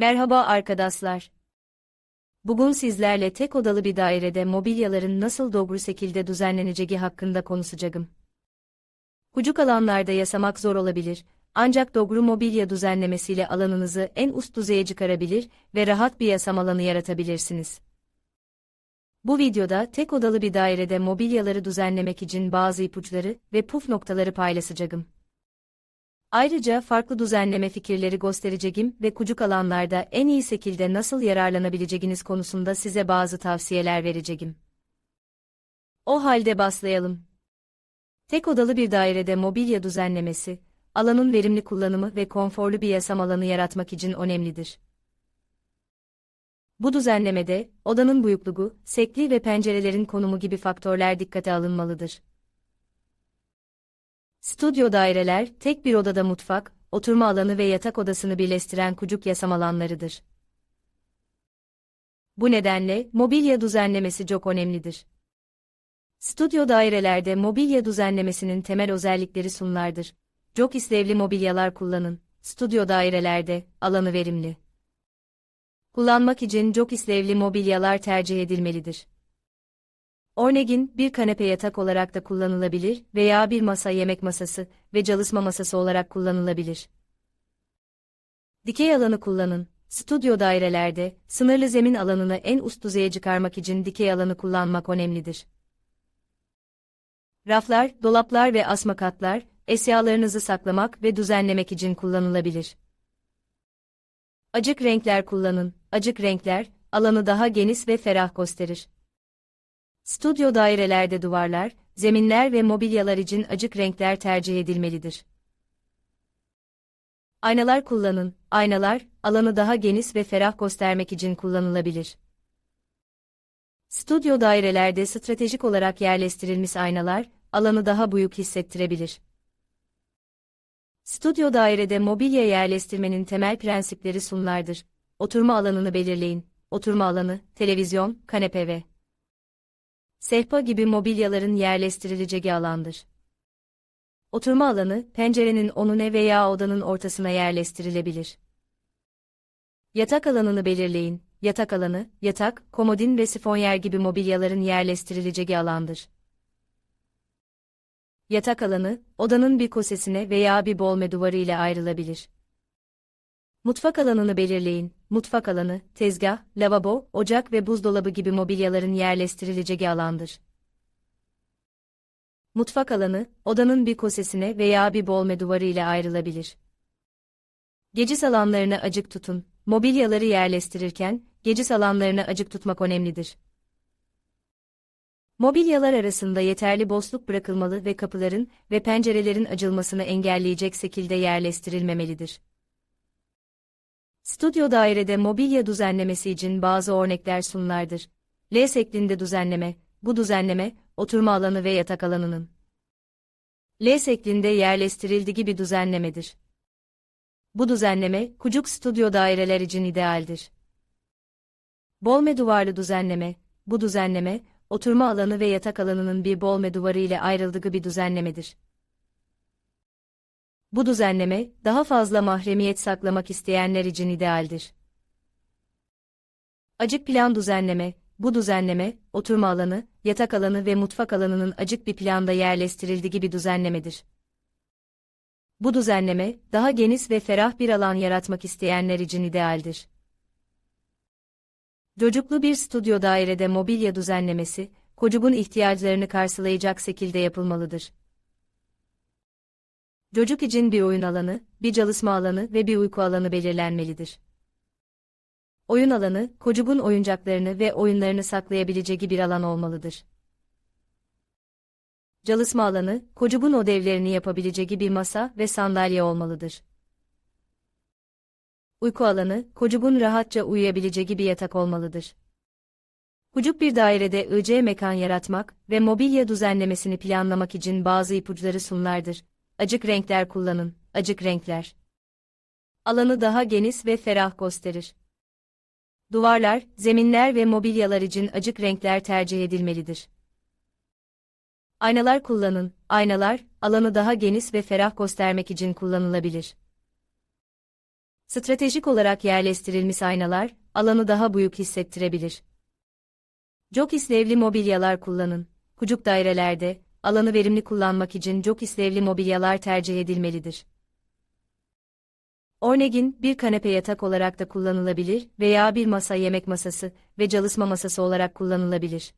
Merhaba arkadaşlar. Bugün sizlerle tek odalı bir dairede mobilyaların nasıl doğru şekilde düzenleneceği hakkında konuşacağım. Kucuk alanlarda yasamak zor olabilir, ancak doğru mobilya düzenlemesiyle alanınızı en üst düzeye çıkarabilir ve rahat bir yasam alanı yaratabilirsiniz. Bu videoda tek odalı bir dairede mobilyaları düzenlemek için bazı ipuçları ve puf noktaları paylaşacağım. Ayrıca farklı düzenleme fikirleri göstereceğim ve kucuk alanlarda en iyi şekilde nasıl yararlanabileceğiniz konusunda size bazı tavsiyeler vereceğim. O halde başlayalım. Tek odalı bir dairede mobilya düzenlemesi, alanın verimli kullanımı ve konforlu bir yaşam alanı yaratmak için önemlidir. Bu düzenlemede, odanın büyüklüğü, sekli ve pencerelerin konumu gibi faktörler dikkate alınmalıdır. Stüdyo daireler, tek bir odada mutfak, oturma alanı ve yatak odasını birleştiren kucuk yasam alanlarıdır. Bu nedenle, mobilya düzenlemesi çok önemlidir. Stüdyo dairelerde mobilya düzenlemesinin temel özellikleri sunlardır. Çok işlevli mobilyalar kullanın. Stüdyo dairelerde, alanı verimli. Kullanmak için çok işlevli mobilyalar tercih edilmelidir. Örneğin, bir kanepe yatak olarak da kullanılabilir veya bir masa yemek masası ve çalışma masası olarak kullanılabilir. Dikey alanı kullanın. Stüdyo dairelerde, sınırlı zemin alanını en üst düzeye çıkarmak için dikey alanı kullanmak önemlidir. Raflar, dolaplar ve asma katlar, eşyalarınızı saklamak ve düzenlemek için kullanılabilir. Acık renkler kullanın. Acık renkler, alanı daha geniş ve ferah gösterir. Stüdyo dairelerde duvarlar, zeminler ve mobilyalar için acık renkler tercih edilmelidir. Aynalar kullanın. Aynalar, alanı daha geniş ve ferah göstermek için kullanılabilir. Stüdyo dairelerde stratejik olarak yerleştirilmiş aynalar, alanı daha büyük hissettirebilir. Stüdyo dairede mobilya yerleştirmenin temel prensipleri sunlardır. Oturma alanını belirleyin. Oturma alanı, televizyon, kanepe ve sehpa gibi mobilyaların yerleştirileceği alandır. Oturma alanı, pencerenin onune veya odanın ortasına yerleştirilebilir. Yatak alanını belirleyin. Yatak alanı, yatak, komodin ve sifonyer gibi mobilyaların yerleştirileceği alandır. Yatak alanı, odanın bir kosesine veya bir bolme duvarı ile ayrılabilir. Mutfak alanını belirleyin. Mutfak alanı, tezgah, lavabo, ocak ve buzdolabı gibi mobilyaların yerleştirileceği alandır. Mutfak alanı, odanın bir kosesine veya bir bolme duvarı ile ayrılabilir. Geciz alanlarını acık tutun. Mobilyaları yerleştirirken, geciz alanlarını acık tutmak önemlidir. Mobilyalar arasında yeterli boşluk bırakılmalı ve kapıların ve pencerelerin açılmasını engelleyecek şekilde yerleştirilmemelidir. Stüdyo dairede mobilya düzenlemesi için bazı örnekler sunlardır. L şeklinde düzenleme, bu düzenleme, oturma alanı ve yatak alanının L şeklinde yerleştirildiği gibi düzenlemedir. Bu düzenleme, kucuk stüdyo daireler için idealdir. Bolme duvarlı düzenleme, bu düzenleme, oturma alanı ve yatak alanının bir bolme duvarı ile ayrıldığı bir düzenlemedir. Bu düzenleme, daha fazla mahremiyet saklamak isteyenler için idealdir. Acık plan düzenleme, bu düzenleme, oturma alanı, yatak alanı ve mutfak alanının acık bir planda yerleştirildiği bir düzenlemedir. Bu düzenleme, daha geniş ve ferah bir alan yaratmak isteyenler için idealdir. Çocuklu bir stüdyo dairede mobilya düzenlemesi, kocuğun ihtiyaçlarını karşılayacak şekilde yapılmalıdır. Çocuk için bir oyun alanı, bir çalışma alanı ve bir uyku alanı belirlenmelidir. Oyun alanı, kocuğun oyuncaklarını ve oyunlarını saklayabileceği bir alan olmalıdır. Çalışma alanı, kocuğun ödevlerini yapabileceği bir masa ve sandalye olmalıdır. Uyku alanı, kocuğun rahatça uyuyabileceği bir yatak olmalıdır. Kucuk bir dairede IC mekan yaratmak ve mobilya düzenlemesini planlamak için bazı ipuçları sunlardır. Acık renkler kullanın, acık renkler. Alanı daha geniş ve ferah gösterir. Duvarlar, zeminler ve mobilyalar için acık renkler tercih edilmelidir. Aynalar kullanın, aynalar, alanı daha geniş ve ferah göstermek için kullanılabilir. Stratejik olarak yerleştirilmiş aynalar, alanı daha büyük hissettirebilir. Çok işlevli mobilyalar kullanın. Kucuk dairelerde, alanı verimli kullanmak için çok işlevli mobilyalar tercih edilmelidir. Örneğin, bir kanepe yatak olarak da kullanılabilir veya bir masa yemek masası ve çalışma masası olarak kullanılabilir.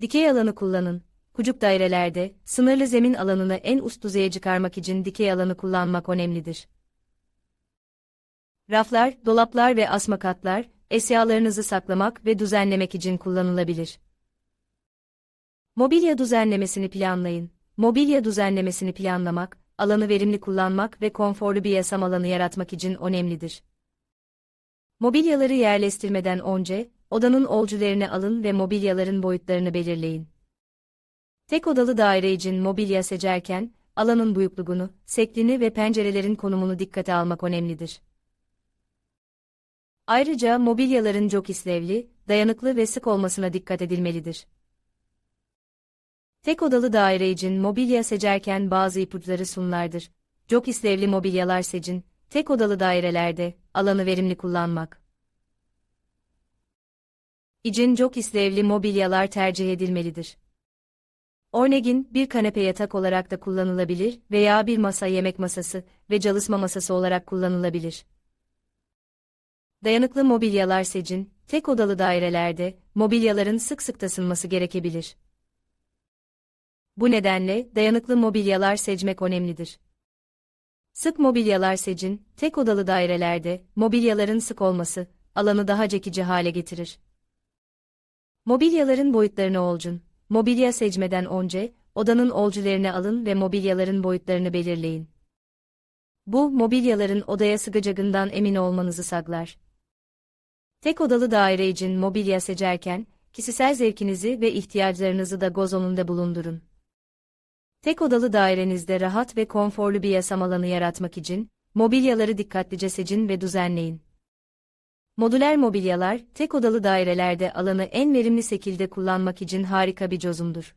Dikey alanı kullanın. Kucuk dairelerde, sınırlı zemin alanını en üst düzeye çıkarmak için dikey alanı kullanmak önemlidir. Raflar, dolaplar ve asma katlar, eşyalarınızı saklamak ve düzenlemek için kullanılabilir. Mobilya düzenlemesini planlayın. Mobilya düzenlemesini planlamak, alanı verimli kullanmak ve konforlu bir yaşam alanı yaratmak için önemlidir. Mobilyaları yerleştirmeden önce, odanın ölçülerini alın ve mobilyaların boyutlarını belirleyin. Tek odalı daire için mobilya seçerken, alanın büyüklüğünü, şeklini ve pencerelerin konumunu dikkate almak önemlidir. Ayrıca mobilyaların çok işlevli, dayanıklı ve sık olmasına dikkat edilmelidir. Tek odalı daire için mobilya seçerken bazı ipuçları sunlardır. Çok işlevli mobilyalar seçin, tek odalı dairelerde, alanı verimli kullanmak. İçin çok işlevli mobilyalar tercih edilmelidir. Örneğin, bir kanepe yatak olarak da kullanılabilir veya bir masa yemek masası ve çalışma masası olarak kullanılabilir. Dayanıklı mobilyalar seçin, tek odalı dairelerde, mobilyaların sık sık tasınması gerekebilir. Bu nedenle, dayanıklı mobilyalar seçmek önemlidir. Sık mobilyalar seçin, tek odalı dairelerde, mobilyaların sık olması, alanı daha çekici hale getirir. Mobilyaların boyutlarını olcun. Mobilya seçmeden önce, odanın ölçülerini alın ve mobilyaların boyutlarını belirleyin. Bu, mobilyaların odaya sığacağından emin olmanızı sağlar. Tek odalı daire için mobilya seçerken, kişisel zevkinizi ve ihtiyaçlarınızı da göz önünde bulundurun. Tek odalı dairenizde rahat ve konforlu bir yaşam alanı yaratmak için, mobilyaları dikkatlice seçin ve düzenleyin. Modüler mobilyalar, tek odalı dairelerde alanı en verimli şekilde kullanmak için harika bir çözümdür.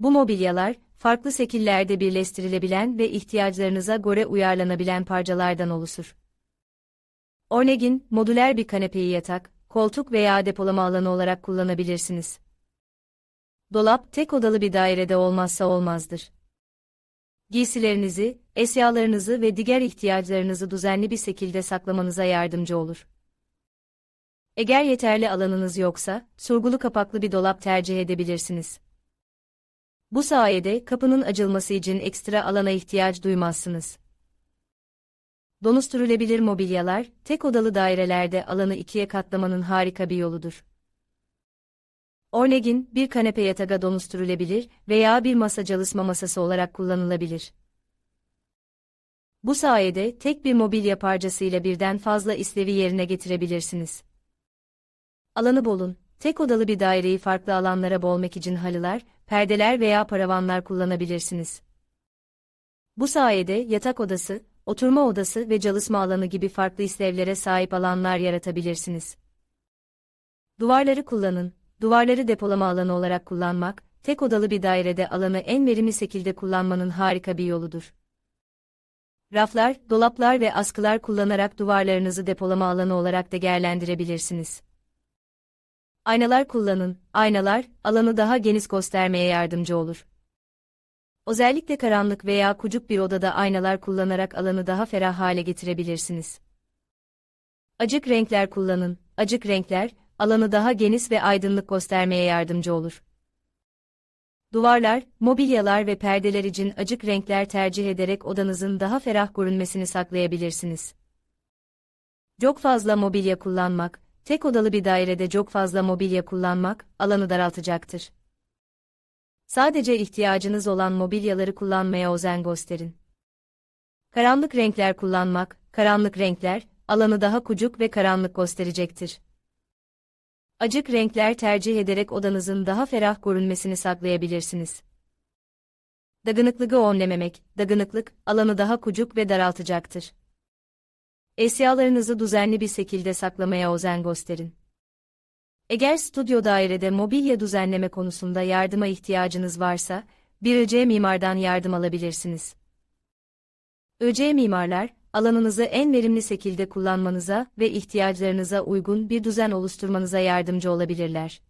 Bu mobilyalar, farklı şekillerde birleştirilebilen ve ihtiyaçlarınıza göre uyarlanabilen parçalardan oluşur. Örneğin, modüler bir kanepeyi yatak, koltuk veya depolama alanı olarak kullanabilirsiniz. Dolap, tek odalı bir dairede olmazsa olmazdır. Giysilerinizi, eşyalarınızı ve diğer ihtiyaçlarınızı düzenli bir şekilde saklamanıza yardımcı olur. Eğer yeterli alanınız yoksa, surgulu kapaklı bir dolap tercih edebilirsiniz. Bu sayede kapının açılması için ekstra alana ihtiyaç duymazsınız. Dönüştürülebilir mobilyalar, tek odalı dairelerde alanı ikiye katlamanın harika bir yoludur. Örneğin, bir kanepe yatağa dönüştürülebilir veya bir masa çalışma masası olarak kullanılabilir. Bu sayede tek bir mobilya parçasıyla birden fazla işlevi yerine getirebilirsiniz. Alanı bolun, tek odalı bir daireyi farklı alanlara bolmak için halılar, perdeler veya paravanlar kullanabilirsiniz. Bu sayede yatak odası, oturma odası ve çalışma alanı gibi farklı işlevlere sahip alanlar yaratabilirsiniz. Duvarları kullanın. Duvarları depolama alanı olarak kullanmak, tek odalı bir dairede alanı en verimli şekilde kullanmanın harika bir yoludur. Raflar, dolaplar ve askılar kullanarak duvarlarınızı depolama alanı olarak da değerlendirebilirsiniz. Aynalar kullanın. Aynalar, alanı daha geniş göstermeye yardımcı olur. Özellikle karanlık veya kucuk bir odada aynalar kullanarak alanı daha ferah hale getirebilirsiniz. Acık renkler kullanın. Acık renkler, alanı daha geniş ve aydınlık göstermeye yardımcı olur. Duvarlar, mobilyalar ve perdeler için acık renkler tercih ederek odanızın daha ferah görünmesini saklayabilirsiniz. Çok fazla mobilya kullanmak, tek odalı bir dairede çok fazla mobilya kullanmak, alanı daraltacaktır. Sadece ihtiyacınız olan mobilyaları kullanmaya özen gösterin. Karanlık renkler kullanmak, karanlık renkler, alanı daha kucuk ve karanlık gösterecektir. Acık renkler tercih ederek odanızın daha ferah görünmesini saklayabilirsiniz. Dagınıklığı önlememek, dagınıklık, alanı daha kucuk ve daraltacaktır. Eşyalarınızı düzenli bir şekilde saklamaya özen gösterin. Eğer stüdyo dairede mobilya düzenleme konusunda yardıma ihtiyacınız varsa, bir C mimardan yardım alabilirsiniz. ÖC mimarlar, alanınızı en verimli şekilde kullanmanıza ve ihtiyaçlarınıza uygun bir düzen oluşturmanıza yardımcı olabilirler.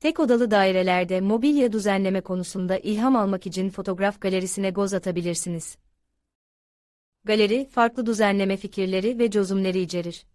Tek odalı dairelerde mobilya düzenleme konusunda ilham almak için fotoğraf galerisine göz atabilirsiniz. Galeri, farklı düzenleme fikirleri ve çözümleri içerir.